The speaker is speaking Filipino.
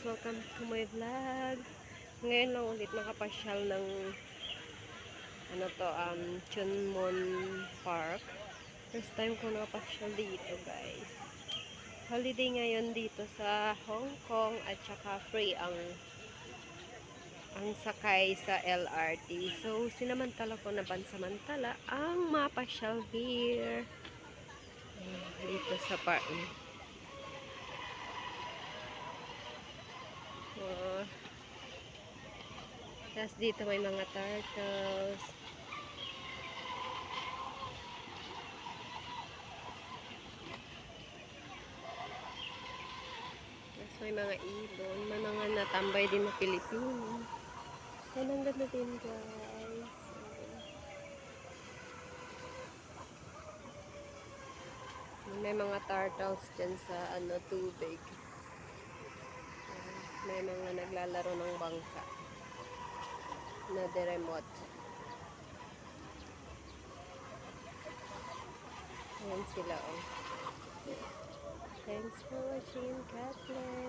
welcome to my vlog. Ngayon lang ulit nakapasyal ng ano to, um, Chunmon Park. First time ko nakapasyal dito, guys. Holiday ngayon dito sa Hong Kong at saka free ang ang sakay sa LRT. So, sinamantala ko na pansamantala ang mapasyal here. Dito sa park. Oh. Tapos dito may mga turtles. Tapos may mga ibon. May mga natambay din na Pilipino. Yan ang ganda din guys. May mga turtles dyan sa ano tubig. May mga naglalaro ng bangka na de remote. Ayan sila oh. Thanks for watching. God bless.